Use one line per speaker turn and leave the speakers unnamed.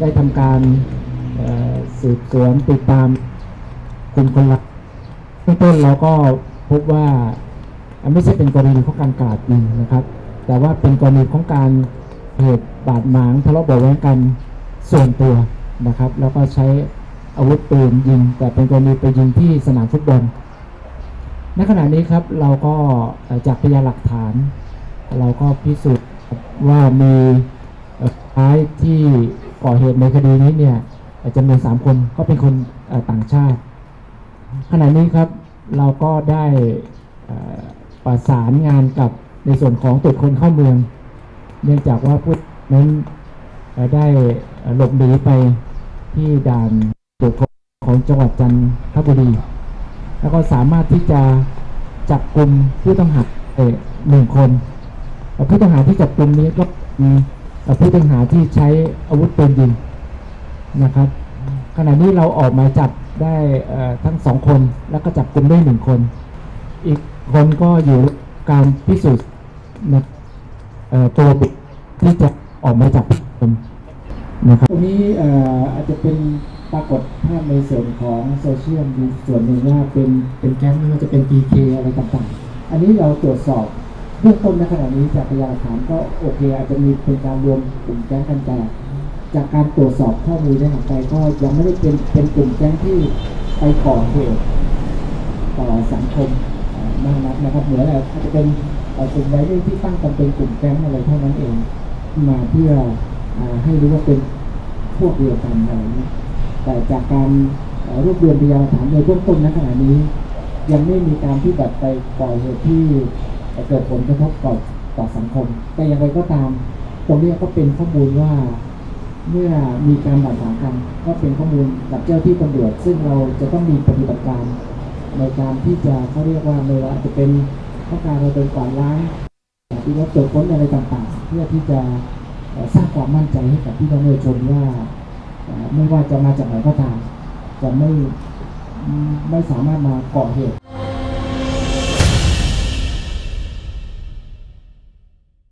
ได้ทำการสืบสวนติดตามกลุ่มคนร้ายเบื้องต้นเราก็พบว่าไม่ใช่เป็นกรณีของการกราดยิงนะครับ แต่ว่าเป็นกรณีของการเหตุบาดหมางทะเลาะเบาะแว้งกันส่วนตัวนะครับ แล้วก็ใช้อาวุธปืนยิง แต่เป็นกรณีไปยิงที่สนามฟุตบอลณขณะนี้ครับเราก็จากพยานหลักฐาน เราก็พิสูจน์ว่ามีท้ายที่ ก่อเหตุในคดีนี้เนี่ยอ่อจำนวนสามคนก็เป็นคนต่างชาติ ขณะนี้ครับเราก็ได้ประสานงานกับในส่วนของตรวจคนเข้าเมือง เนื่องจากว่าผู้นั้นได้หลบหนีไปที่ด่านตรวจคนของจังหวัดจันทบุรี แล้วก็สามารถที่จะจับกลุ่มผู้ต้องหาหนึ่งคน ผู้ต้องหาที่จับกลุ่มนี้ก็มี ผู้ต้องหาที่ใช้อาวุธปืนยิงนะครับ ขณะนี้เราออกหมายจับได้ทั้งสองคนแล้วก็จับกลุ่มได้หนึ่งคน อีกคนก็อยู่การพิสูจน์นะตัวบุคคลที่จะออกหมายจับคนนะครับตรงนี้อาจจะเป็นปรากฏภาพในส่วนของโซเชียลมีส่วนหนึ่งว่าเป็นเป็นแก๊งไม่ว่าจะเป็น PK อะไรต่างๆ อันนี้เราตรวจสอบ เบื้องต้นในขณะนี้จากพยานฐานก็โอเค อาจจะมีเป็นการรวมกลุ่มแก๊งกันแต่จากการตรวจสอบข้อมูลในหลังไปก็ยังไม่ได้เป็นเป็นกลุ่มแก๊งที่ไปก่อเหตุต่อสังคมมากนักนะครับเหมือนอาจจะเป็นกลุ่มวัยรุ่นที่ตั้งกันเป็นกลุ่มแก๊งอะไรเท่านั้นเอง มาเพื่ออให้รู้ว่าเป็นพวกเดียวกันอะไรนี้แต่จากการรวบรวมพยานฐานในเบื้องต้นณขณะนี้ ยังไม่มีการที่แบบไปก่อเหตุที่ เกิดผลกระทบต่อต่อสังคม แต่อย่างไรก็ตาม ตรงนี้ก็เป็นข้อมูลว่าเมื่อมีการบาดหมางกันก็เป็นข้อมูลกับเจ้าที่ตำรวจ ซึ่งเราจะต้องมีปฏิบัติการในการที่จะเขาเรียกว่าไม่ว่าจะเป็นข้อการเราเป็นกวาดล้างที่ว่าตรวจค้นอะไรต่างๆ เพื่อที่จะสร้างความมั่นใจให้กับพี่น้องประชาชนว่าไม่ว่าจะมาจากไหนก็ตามจะไม่ไม่สามารถมาก่อเหตุ